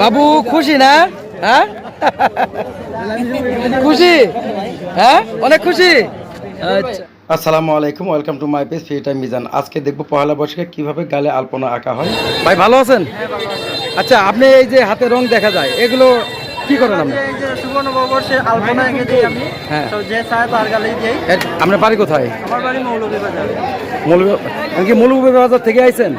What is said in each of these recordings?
বাবু খুশি না? হ্যাঁ? খুশি? হ্যাঁ? অনেক খুশি? আচ্ছা। আসসালামু আলাইকুম welcome to my page free time Mizan. আজকে দেখব পহেলা বৈশাখে কীভাবে গালে আলপনা আঁকা হয়। ভাই ভালো আছেন? আচ্ছা আপনি এই যে হাতে রং দেখা যায় এগুলো কি করেন আপনি? এই যে সুবর্ণ নববর্ষে আলপনা এঁকে দিই আমি। হ্যাঁ। তো যে চায় তার গালেই দিই আপনার বাড়ি কোথায়? আমার বাড়ি মৌলভীবাজার মৌলভী আপনি কি মৌলভীবাজার থেকে আইছেন?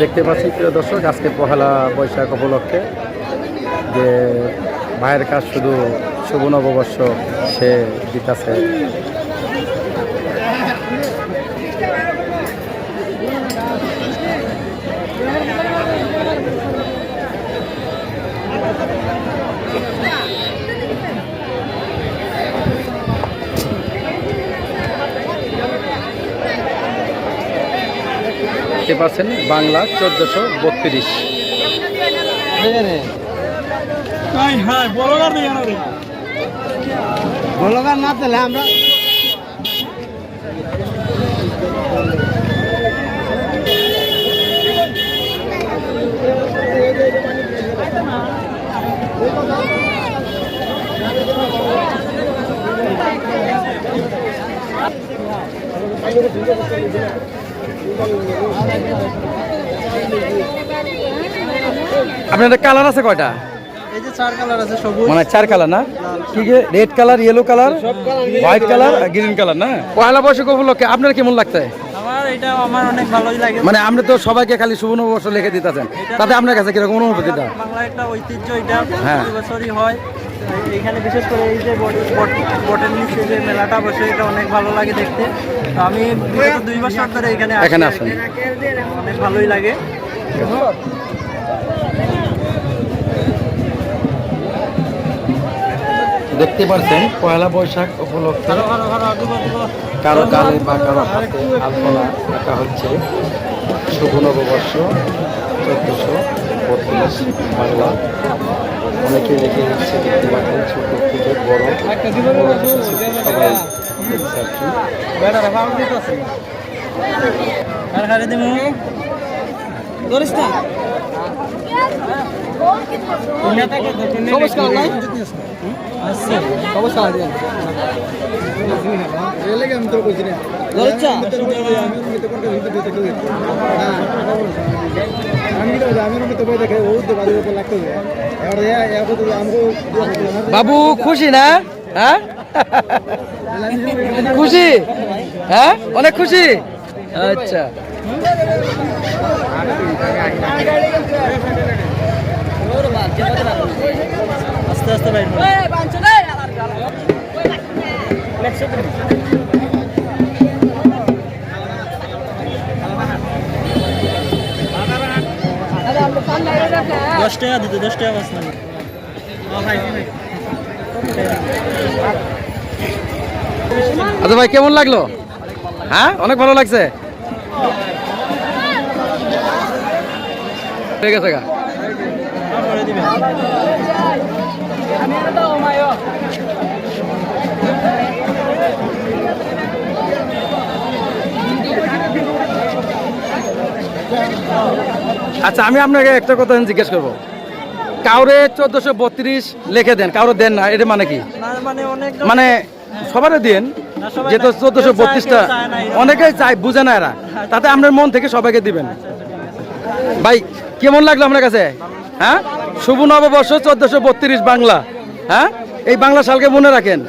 দেখতে পাচ্ছি, প্রিয় দর্শক, আজকে পহেলা বৈশাখ উপলক্ষে যে ভাইয়ের কাজ শুধু শুভ নববর্ষ সে দিতেছে। দেখতে পাচ্ছেন বাংলা চোদ্দশো বত্রিশ। বলগার না আমরা আপনাদের কালার আছে কয়টা? এই যে চার কালার আছে সবুজ। মানে চার কালার না? কি কি red colour yellow colour white colour green colour না? পয়লা বৈশাখ উপলক্ষে আপনার কেমন লাগছে? আমার এটা আমার অনেক ভালোই লাগে। মানে আমরা তো সবাইকে খালি শুভ নববর্ষ লিখে দিতেছেন। তাতে আপনার কাছে কীরকম অনুভূতিটা? বাংলা একটা ঐতিহ্য এটা হ্যাঁ। বছরই হয়। এইখানে বিশেষ করে এই যে বট- বট- বটের নিচে যে মেলাটা বসে এটা অনেক ভালো লাগে দেখতে। তো আমি দুই বছর ধরে এখানে এখানে আসেন। অনেক ভালোই লাগে। দেখতে পাচ্ছেন পয়লা বৈশাখ উপলক্ষে কারও গালে বা কারও হাতে আলপনা আঁকা হচ্ছে। শুভ নববর্ষ চোদ্দশো বত্রিশ বাংলা। অনেকে লেগে যাচ্ছে দেখতে পাচ্ছেন ছোট থেকে বড় বড় থেকে ছোট সবাই দেখছে আর কি। আর খালি দিমু ধরিস না নমস্কার নাই নমস্কার ধরিস বাবু খুশি না? হ্যাঁ? খুশি? হ্যাঁ? অনেক খুশি? আচ্ছা। আস্তে আস্তে দশ টাকা দিতে দশ টাকা বাস না আচ্ছা ভাই কেমন লাগল? হ্যাঁ অনেক ভালো লাগছে। ঠিক আছে গা। করে আচ্ছা আমি আপনাকে একটা কথা জিজ্ঞেস করব। কাউরে চোদ্দশো বত্রিশ লিখে দেন কাউরে দেন না এটা মানে কি? মানে মানে সবারই দিন যেহেতু চোদ্দশো বত্রিশটা। অনেকেই চায় বুঝে না এরা। তাতে আপনার মন থেকে সবাইকে দিবেন। ভাই কেমন লাগল আপনার কাছে? হ্যাঁ? শুভ নববর্ষ চোদ্দশো বত্রিশ বাংলা। হ্যাঁ? এই বাংলা সালকে মনে রাখেন।